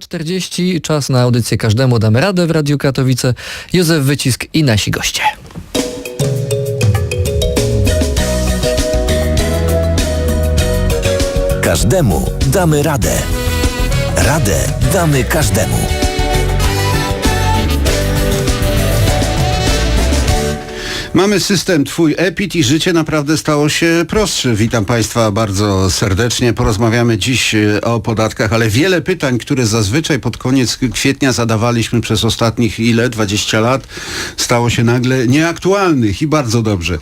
40 czas na audycję każdemu damy radę w Radiu Katowice. Józef Wycisk i nasi goście. Każdemu damy radę. Radę damy każdemu. Mamy system Twój EPIT i życie naprawdę stało się prostsze. Witam Państwa bardzo serdecznie. Porozmawiamy dziś e, o podatkach, ale wiele pytań, które zazwyczaj pod koniec kwietnia zadawaliśmy przez ostatnich ile? 20 lat, stało się nagle nieaktualnych i bardzo dobrze.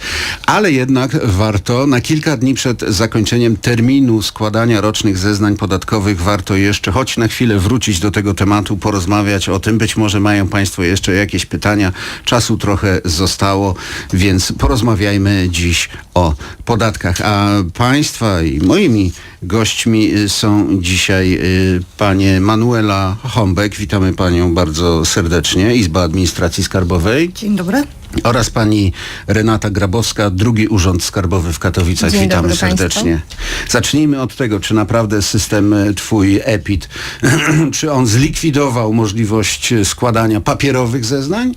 Ale jednak warto na kilka dni przed zakończeniem terminu składania rocznych zeznań podatkowych warto jeszcze choć na chwilę wrócić do tego tematu, porozmawiać o tym. Być może mają Państwo jeszcze jakieś pytania. Czasu trochę zostało, więc porozmawiajmy dziś o podatkach. A Państwa i moimi gośćmi są dzisiaj y, panie Manuela Hombek. Witamy Panią bardzo serdecznie. Izba Administracji Skarbowej. Dzień dobry. Oraz pani Renata Grabowska, drugi Urząd Skarbowy w Katowicach. Dzień Witamy serdecznie. Zacznijmy od tego, czy naprawdę system e, twój EPIT, czy on zlikwidował możliwość e, składania papierowych zeznań?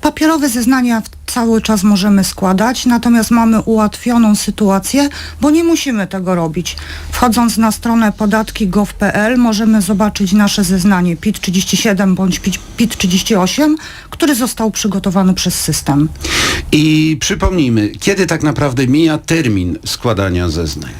Papierowe zeznania w- cały czas możemy składać, natomiast mamy ułatwioną sytuację, bo nie musimy tego robić. Wchodząc na stronę podatki.gov.pl możemy zobaczyć nasze zeznanie PIT-37 bądź PIT-38, który został przygotowany przez system. I przypomnijmy, kiedy tak naprawdę mija termin składania zeznań?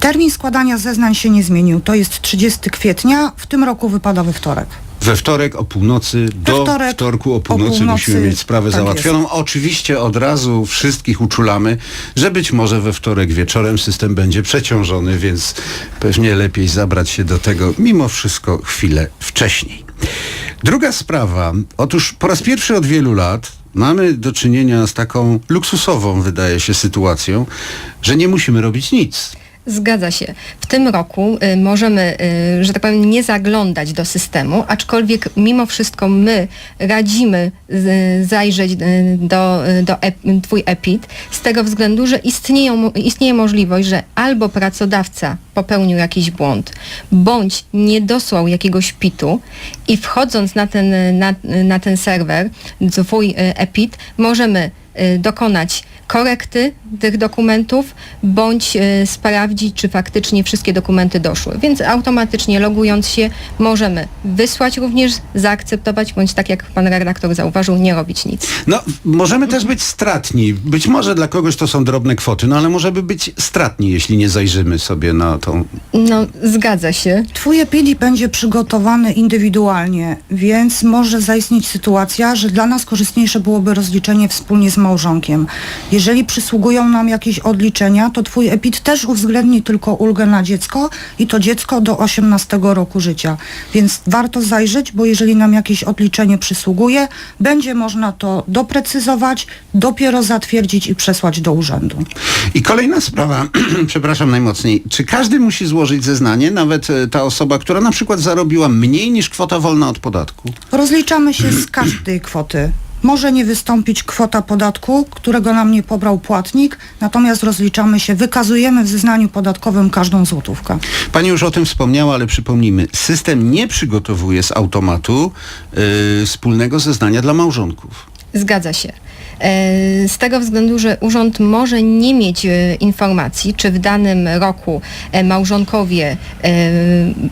Termin składania zeznań się nie zmienił. To jest 30 kwietnia, w tym roku wypada we wtorek. We wtorek o północy, do wtorek wtorku o o północy, północy, musimy mieć sprawę tak załatwioną. Oczywiście od razu wszystkich uczulamy, że być może we wtorek wieczorem system będzie przeciążony, więc pewnie lepiej zabrać się do tego mimo wszystko chwilę wcześniej. Druga sprawa. Otóż po raz pierwszy od wielu lat mamy do czynienia z taką luksusową, wydaje się, sytuacją, że nie musimy robić nic. Zgadza się. W tym roku y, możemy, y, że tak powiem, nie zaglądać do systemu, aczkolwiek mimo wszystko my radzimy y, zajrzeć y, do, y, do Twój EPIT z tego względu, że istnieją, istnieje możliwość, że albo pracodawca popełnił jakiś błąd, bądź nie dosłał jakiegoś PIT-u i wchodząc na ten, na, na ten serwer, Twój EPIT, możemy dokonać korekty tych dokumentów, bądź e, sprawdzić, czy faktycznie wszystkie dokumenty doszły. Więc automatycznie logując się możemy wysłać również, zaakceptować, bądź tak jak pan redaktor zauważył, nie robić nic. No, możemy też być stratni. Być może dla kogoś to są drobne kwoty, no ale możemy być stratni, jeśli nie zajrzymy sobie na tą... No, zgadza się. Twój epidii będzie przygotowany indywidualnie, więc może zaistnieć sytuacja, że dla nas korzystniejsze byłoby rozliczenie wspólnie z małżonkiem. Jeżeli przysługują nam jakieś odliczenia, to twój epid też uwzględni tylko ulgę na dziecko i to dziecko do 18 roku życia. Więc warto zajrzeć, bo jeżeli nam jakieś odliczenie przysługuje, będzie można to doprecyzować, dopiero zatwierdzić i przesłać do urzędu. I kolejna sprawa, przepraszam najmocniej, czy każdy musi złożyć zeznanie, nawet e, ta osoba, która na przykład zarobiła mniej niż kwota wolna od podatku? Rozliczamy się z każdej kwoty. Może nie wystąpić kwota podatku, którego nam nie pobrał płatnik, natomiast rozliczamy się, wykazujemy w zeznaniu podatkowym każdą złotówkę. Pani już o tym wspomniała, ale przypomnijmy, system nie przygotowuje z automatu e, wspólnego zeznania dla małżonków. Zgadza się. E, Z tego względu, że urząd może nie mieć e, informacji, czy w danym roku e, małżonkowie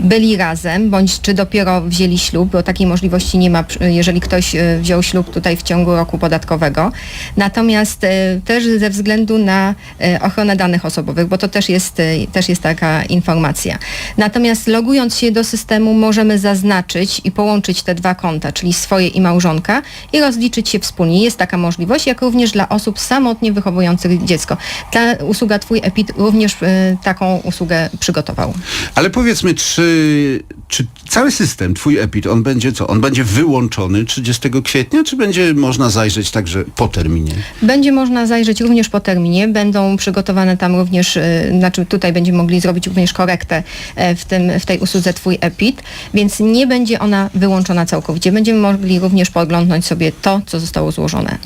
byli razem, bądź czy dopiero wzięli ślub, bo takiej możliwości nie ma, jeżeli ktoś wziął ślub tutaj w ciągu roku podatkowego. Natomiast też ze względu na ochronę danych osobowych, bo to też jest, też jest taka informacja. Natomiast logując się do systemu możemy zaznaczyć i połączyć te dwa konta, czyli swoje i małżonka i rozliczyć się wspólnie. Jest taka możliwość, jak również dla osób samotnie wychowujących dziecko. Ta usługa Twój EPIT również e, taką usługę przygotował. Ale powiedzmy, czy, czy cały system, twój EPIT, on będzie co? On będzie wyłączony 30 kwietnia, czy będzie można zajrzeć także po terminie? Będzie można zajrzeć również po terminie, będą przygotowane tam również, e, znaczy tutaj będziemy mogli zrobić również korektę e, w, tym, w tej usłudze Twój EPIT, więc nie będzie ona wyłączona całkowicie. Będziemy mogli również podglądnąć sobie to, co zostało złożone.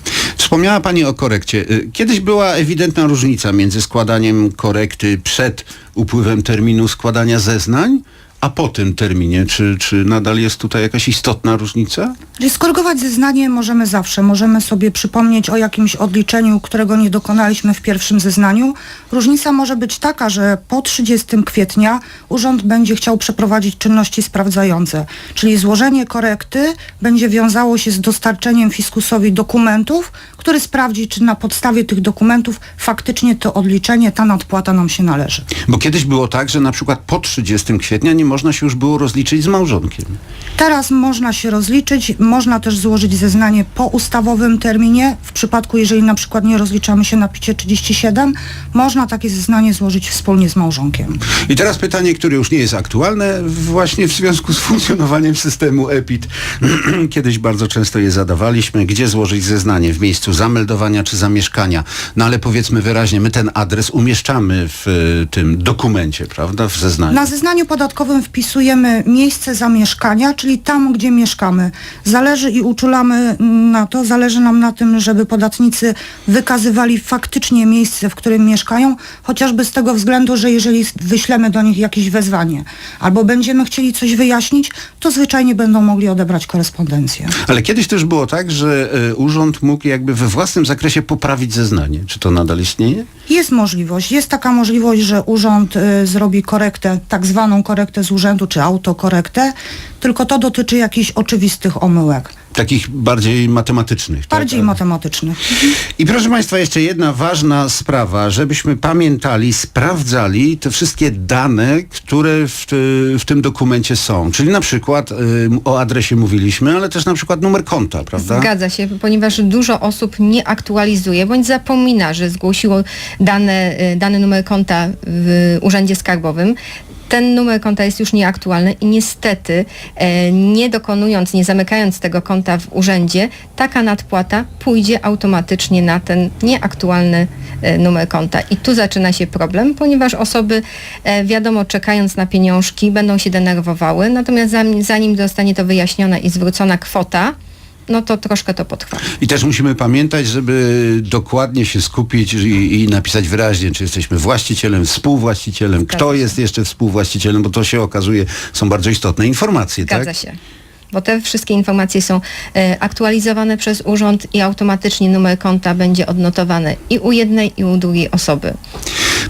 Wspomniała Pani o korekcie. Y, Kiedyś była ewidentna różnica między składaniem korekty przed upływem terminu składania zeznań, a po tym terminie, czy, czy nadal jest tutaj jakaś istotna różnica? Skorygować zeznanie możemy zawsze. Możemy sobie przypomnieć o jakimś odliczeniu, którego nie dokonaliśmy w pierwszym zeznaniu. Różnica może być taka, że po 30 kwietnia urząd będzie chciał przeprowadzić czynności sprawdzające, czyli złożenie korekty będzie wiązało się z dostarczeniem fiskusowi dokumentów, który sprawdzi, czy na podstawie tych dokumentów faktycznie to odliczenie, ta nadpłata nam się należy. Bo kiedyś było tak, że na przykład po 30 kwietnia nie można się już było rozliczyć z małżonkiem. Teraz można się rozliczyć, można też złożyć zeznanie po ustawowym terminie. W przypadku, jeżeli na przykład nie rozliczamy się na picie 37, można takie zeznanie złożyć wspólnie z małżonkiem. I teraz pytanie, które już nie jest aktualne właśnie w związku z funkcjonowaniem systemu EPIT. Kiedyś bardzo często je zadawaliśmy. Gdzie złożyć zeznanie? W miejscu zameldowania czy zamieszkania? No ale powiedzmy wyraźnie, my ten adres umieszczamy w e, tym dokumencie, prawda? W zeznaniu. Na zeznaniu podatkowym wpisujemy miejsce zamieszkania, czyli tam, gdzie mieszkamy. Zależy i uczulamy na to, zależy nam na tym, żeby podatnicy wykazywali faktycznie miejsce, w którym mieszkają, chociażby z tego względu, że jeżeli wyślemy do nich jakieś wezwanie albo będziemy chcieli coś wyjaśnić, to zwyczajnie będą mogli odebrać korespondencję. Ale kiedyś też było tak, że e, urząd mógł jakby we własnym zakresie poprawić zeznanie. Czy to nadal istnieje? Jest możliwość, jest taka możliwość, że urząd y, zrobi korektę, tak zwaną korektę z urzędu, czy autokorektę, tylko to dotyczy jakichś oczywistych omyłek, Takich bardziej matematycznych. tak? bardziej matematycznych. I proszę Państwa, jeszcze jedna ważna sprawa, żebyśmy pamiętali, sprawdzali te wszystkie dane, które w, w tym dokumencie są. Czyli na przykład y, o adresie mówiliśmy, ale też na przykład numer konta, prawda? Zgadza się, ponieważ dużo osób nie aktualizuje bądź zapomina, że zgłosiło dane, y, dany numer konta w Urzędzie Skarbowym. Ten numer konta jest już nieaktualny i niestety e, nie dokonując, nie zamykając tego konta w urzędzie, taka nadpłata pójdzie automatycznie na ten nieaktualny e, numer konta. I tu zaczyna się problem, ponieważ osoby, e, wiadomo, czekając na pieniążki, będą się denerwowały, natomiast zanim, zanim zostanie to wyjaśnione i zwrócona kwota, no to troszkę to potrwa. I też musimy pamiętać, żeby dokładnie się skupić i, i napisać wyraźnie, czy jesteśmy właścicielem, współwłaścicielem, Zgadza kto się. jest jeszcze współwłaścicielem, bo to się okazuje, są bardzo istotne informacje, Zgadza tak? się. Bo te wszystkie informacje są e, aktualizowane przez urząd i automatycznie numer konta będzie odnotowany i u jednej, i u drugiej osoby.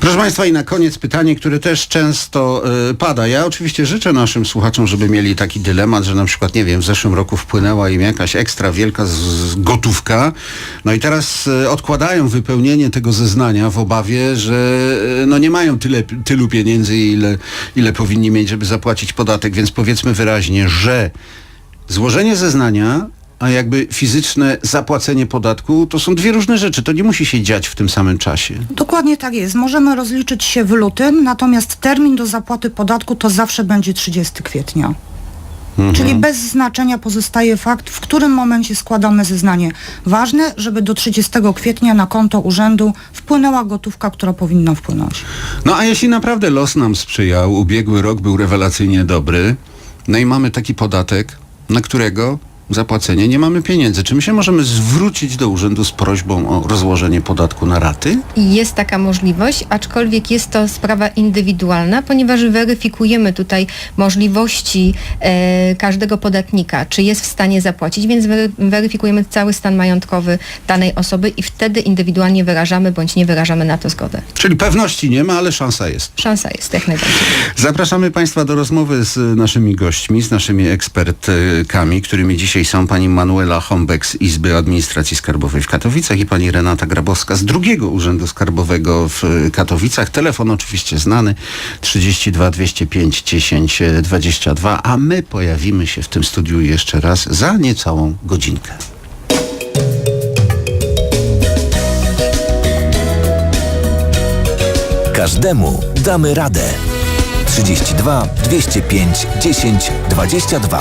Proszę Państwa, i na koniec pytanie, które też często y, pada. Ja oczywiście życzę naszym słuchaczom, żeby mieli taki dylemat, że na przykład, nie wiem, w zeszłym roku wpłynęła im jakaś ekstra wielka z, z gotówka, no i teraz y, odkładają wypełnienie tego zeznania w obawie, że y, no nie mają tyle, tylu pieniędzy, ile, ile powinni mieć, żeby zapłacić podatek, więc powiedzmy wyraźnie, że złożenie zeznania a jakby fizyczne zapłacenie podatku to są dwie różne rzeczy. To nie musi się dziać w tym samym czasie. Dokładnie tak jest. Możemy rozliczyć się w lutym, natomiast termin do zapłaty podatku to zawsze będzie 30 kwietnia. Czyli bez znaczenia pozostaje fakt, w którym momencie składamy zeznanie. Ważne, żeby do 30 kwietnia na konto urzędu wpłynęła gotówka, która powinna wpłynąć. No a jeśli naprawdę los nam sprzyjał, ubiegły rok był rewelacyjnie dobry, no i mamy taki podatek, na którego zapłacenie nie mamy pieniędzy. Czy my się możemy zwrócić do urzędu z prośbą o rozłożenie podatku na raty? Jest taka możliwość, aczkolwiek jest to sprawa indywidualna, ponieważ weryfikujemy tutaj możliwości e, każdego podatnika, czy jest w stanie zapłacić, więc wery, weryfikujemy cały stan majątkowy danej osoby i wtedy indywidualnie wyrażamy bądź nie wyrażamy na to zgodę. Czyli pewności nie ma, ale szansa jest. Szansa jest jak najbardziej. Zapraszamy Państwa do rozmowy z naszymi gośćmi, z naszymi ekspertkami, którymi dzisiaj są pani Manuela Hombek z Izby Administracji Skarbowej w Katowicach i pani Renata Grabowska z drugiego Urzędu Skarbowego w Katowicach. Telefon oczywiście znany 32 205 10 22, a my pojawimy się w tym studiu jeszcze raz za niecałą godzinkę. Każdemu damy radę. 32 205 10 22.